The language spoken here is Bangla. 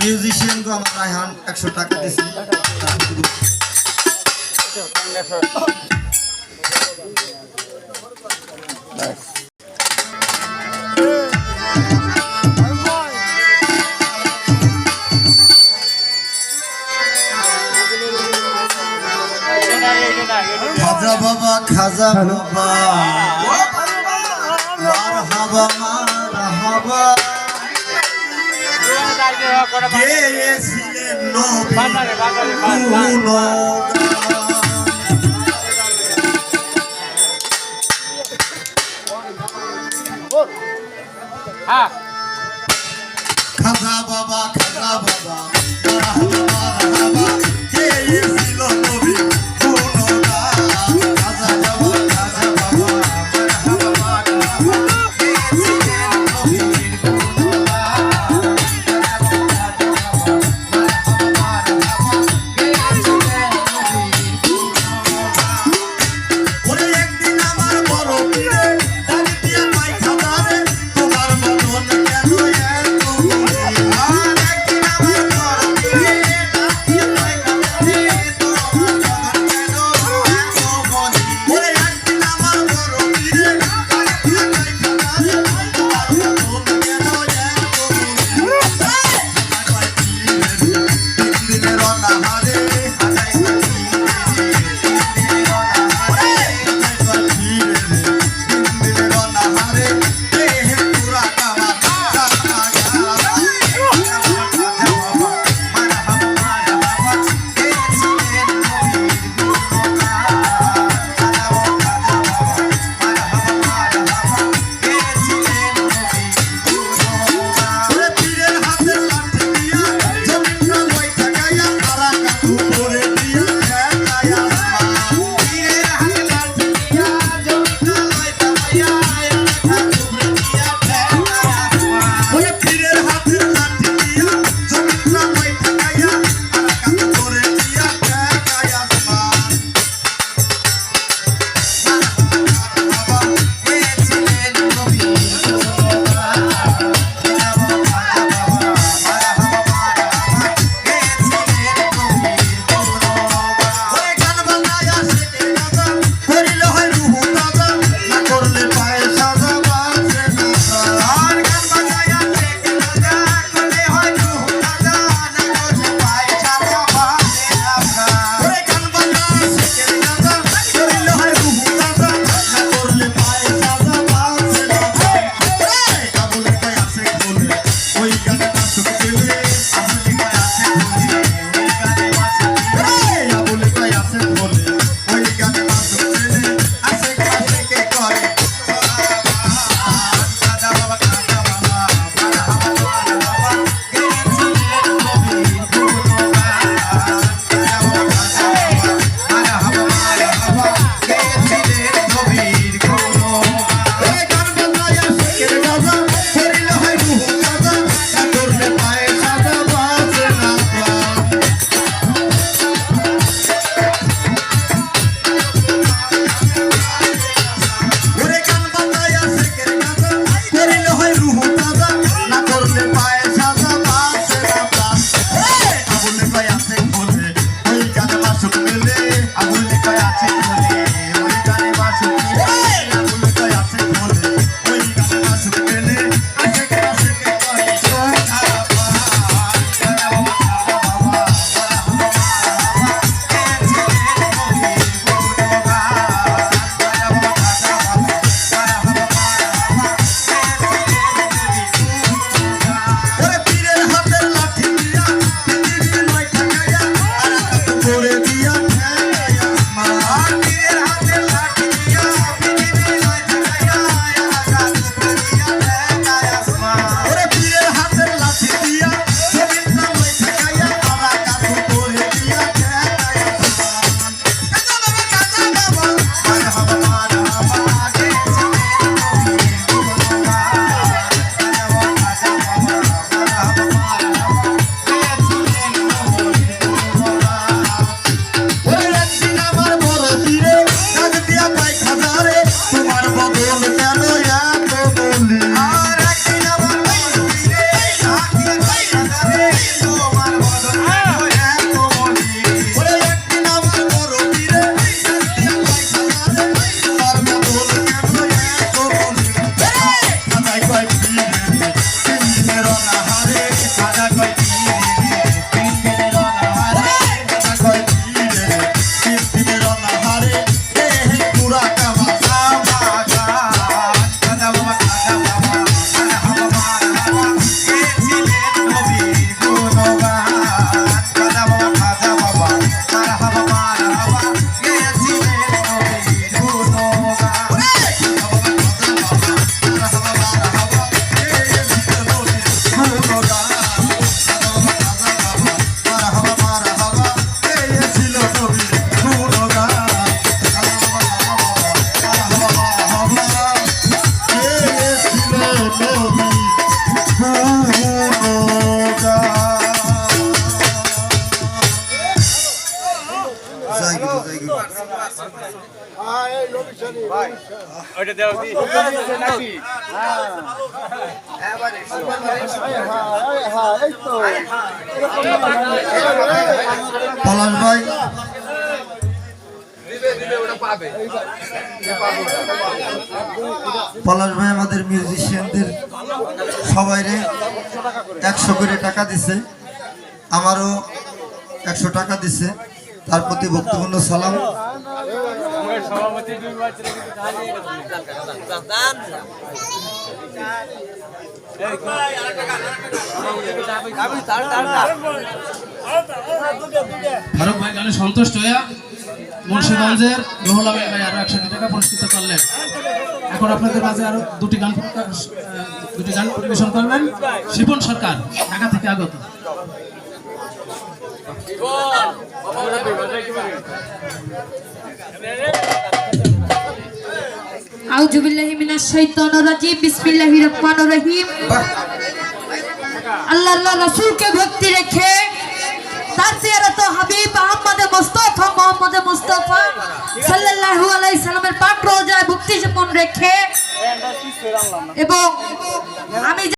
মিউজিশিয়ানকে আমার রায়হান একশো টাকা দিয়েছি Nice. খাজা বাবা খাজা বাবা। মার হাবা মার হাবা কে ছিলেন নবী? পলাশ ভাই। পলাশ ভাই আমাদের মিউজিশিয়ানদের সবাইরে একশো করে টাকা দিছে। আমারও একশো টাকা দিছে। তার প্রতি ভক্তিপূর্ণ সালাম। ফারুক ভাই গানে সন্তুষ্ট হয়ে মুন্সিগঞ্জের রুহুল আমিন ভাই আরও একশো টাকা পুরস্কৃত করলেন এখন আপনাদের মাঝে আরও দুটি গান দুটি গান পরিবেশন করবেন। শিপন সরকার ঢাকা থেকে আগত। আউযু মিনাশ শাইতানির রাজিম বিসমিল্লাহির রহমানির রহিম। আল্লাহ আল্লাহ রাসূলকে ভক্তি রেখে তার জিয়ারত হাবিব আহমদ মুস্তাফা মোহাম্মদ মুস্তাফা। সাল্লাল্লাহু আলাইহি সাল্লামের পাক রোজায় ভক্তি রেখে এবং আমি